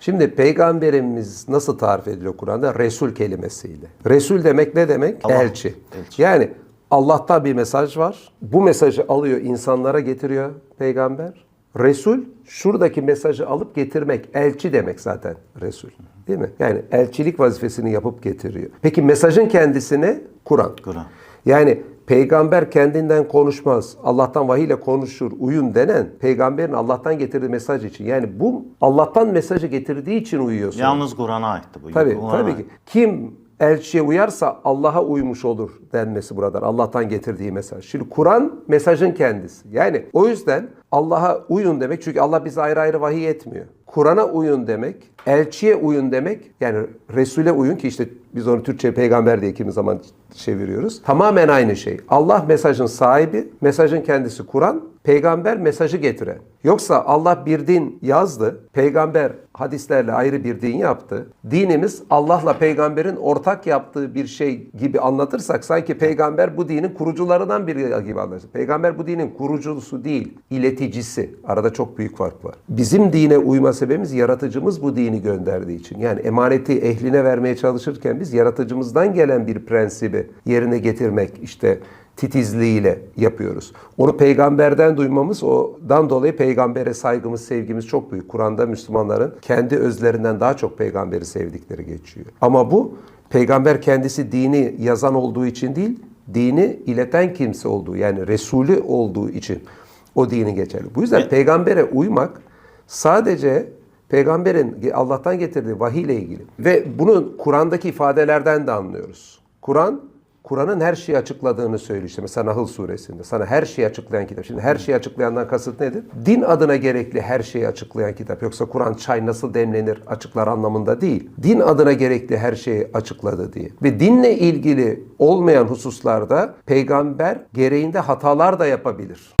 Şimdi peygamberimiz nasıl tarif ediliyor Kur'an'da? Resul kelimesiyle. Resul demek ne demek? Allah. Elçi. Elçi. Yani Allah'tan bir mesaj var. Bu mesajı alıyor, insanlara getiriyor peygamber. Resul şuradaki mesajı alıp getirmek. Elçi demek zaten Resul. Değil mi? Yani elçilik vazifesini yapıp getiriyor. Peki mesajın kendisine Kur'an. Kur'an. Yani peygamber kendinden konuşmaz. Allah'tan vahiy ile konuşur, uyun denen peygamberin Allah'tan getirdiği mesaj için. Yani bu Allah'tan mesajı getirdiği için uyuyorsun. Yalnız Kur'an'a aitti bu. Tabii, Kur'an'a tabii ki. Kim elçiye uyarsa Allah'a uymuş olur denmesi buradan. Allah'tan getirdiği mesaj. Şimdi Kur'an mesajın kendisi. Yani o yüzden Allah'a uyun demek çünkü Allah bize ayrı ayrı vahiy etmiyor. Kur'an'a uyun demek, elçiye uyun demek, yani Resul'e uyun ki işte biz onu Türkçe peygamber diye kimi zaman çeviriyoruz. Tamamen aynı şey. Allah mesajın sahibi, mesajın kendisi Kur'an, peygamber mesajı getiren. Yoksa Allah bir din yazdı, peygamber hadislerle ayrı bir din yaptı. Dinimiz Allah'la peygamberin ortak yaptığı bir şey gibi anlatırsak sanki peygamber bu dinin kurucularından biri gibi anlatır. Peygamber bu dinin kurucusu değil, ileticisi. Arada çok büyük fark var. Bizim dine uyma sebebimiz yaratıcımız bu dini gönderdiği için. Yani emaneti ehline vermeye çalışırken biz yaratıcımızdan gelen bir prensibi yerine getirmek işte titizliğiyle yapıyoruz. Onu peygamberden duymamız ondan dolayı peygambere saygımız, sevgimiz çok büyük. Kur'an'da Müslümanların kendi özlerinden daha çok peygamberi sevdikleri geçiyor. Ama bu peygamber kendisi dini yazan olduğu için değil, dini ileten kimse olduğu yani Resulü olduğu için o dini geçerli. Bu yüzden peygambere uymak sadece peygamberin Allah'tan getirdiği vahiy ile ilgili ve bunu Kur'an'daki ifadelerden de anlıyoruz. Kur'an Kur'an'ın her şeyi açıkladığını söylüyor işte mesela Nahl suresinde. Sana her şeyi açıklayan kitap. Şimdi her şeyi açıklayandan kasıt nedir? Din adına gerekli her şeyi açıklayan kitap. Yoksa Kur'an çay nasıl demlenir açıklar anlamında değil. Din adına gerekli her şeyi açıkladı diye. Ve dinle ilgili olmayan hususlarda peygamber gereğinde hatalar da yapabilir.